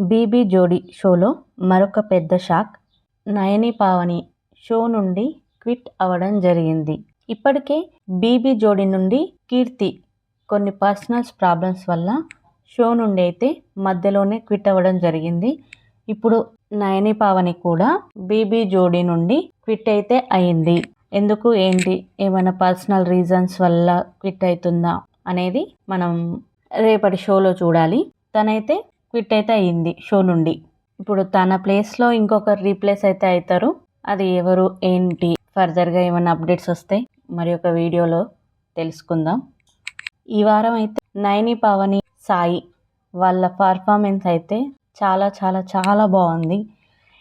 BB జోడి షోలో మరొక పెద్ద షాక్. నయని పావని షో నుండి క్విట్ అవ్వడం జరిగింది. ఇప్పటికే బీబీ జోడి నుండి కీర్తి కొన్ని పర్సనల్స్ ప్రాబ్లమ్స్ వల్ల షో నుండి అయితే మధ్యలోనే క్విట్ అవ్వడం జరిగింది. ఇప్పుడు నయని పావని కూడా బీబీ జోడి నుండి క్విట్ అయితే అయింది. ఎందుకు? ఏంటి? ఏమైనా పర్సనల్ రీజన్స్ వల్ల క్విట్ అవుతుందా? అనేది మనం రేపటి షోలో చూడాలి. తనైతే క్విట్ అయితే అయ్యింది షో నుండి. ఇప్పుడు తన ప్లేస్లో ఇంకొకరు రీప్లేస్ అయితే అవుతారు అది ఎవరు ఏంటి? ఫర్దర్గా ఏమైనా అప్డేట్స్ వస్తే మరి ఒక వీడియోలో తెలుసుకుందాం. ఈ వారం అయితే నైని పవని సాయి వాళ్ళ పర్ఫార్మెన్స్ అయితే చాలా చాలా చాలా బాగుంది.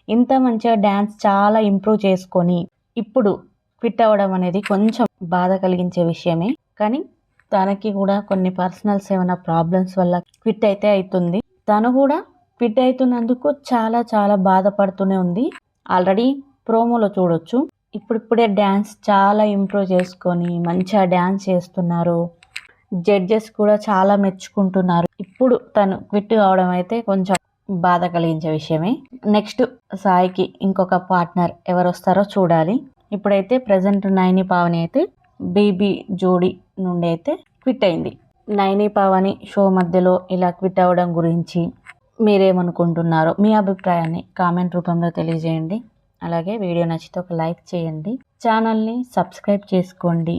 ఇంత మంచిగా డ్యాన్స్ చాలా ఇంప్రూవ్ చేసుకొని ఇప్పుడు క్విట్ అవ్వడం అనేది కొంచెం బాధ కలిగించే విషయమే. కానీ తనకి కూడా కొన్ని పర్సనల్స్ ఏమైనా ప్రాబ్లమ్స్ వల్ల క్విట్ అయితే అవుతుంది తను కూడా ఫిట్ అవుతున్నందుకు చాలా చాలా బాధపడుతూనే ఉంది. ఆల్రెడీ ప్రోమోలో చూడొచ్చు. ఇప్పుడిప్పుడే డ్యాన్స్ చాలా ఇంప్రూవ్ చేసుకొని మంచిగా డ్యాన్స్ చేస్తున్నారు. జడ్జెస్ కూడా చాలా మెచ్చుకుంటున్నారు. ఇప్పుడు తను క్విట్ కావడం అయితే కొంచెం బాధ కలిగించే విషయమే. నెక్స్ట్ సాయికి ఇంకొక పార్ట్నర్ ఎవరు వస్తారో చూడాలి. ఇప్పుడైతే ప్రజెంట్ నైని పావని అయితే బీబీ జోడీ నుండి అయితే క్విట్ అయింది. నైని పావని షో మధ్యలో ఇలా క్విట్ అవ్వడం గురించి మీరేమనుకుంటున్నారో మీ అభిప్రాయాన్ని కామెంట్ రూపంలో తెలియజేయండి. అలాగే వీడియో నచ్చితే ఒక లైక్ చేయండి. ఛానల్ని సబ్స్క్రైబ్ చేసుకోండి.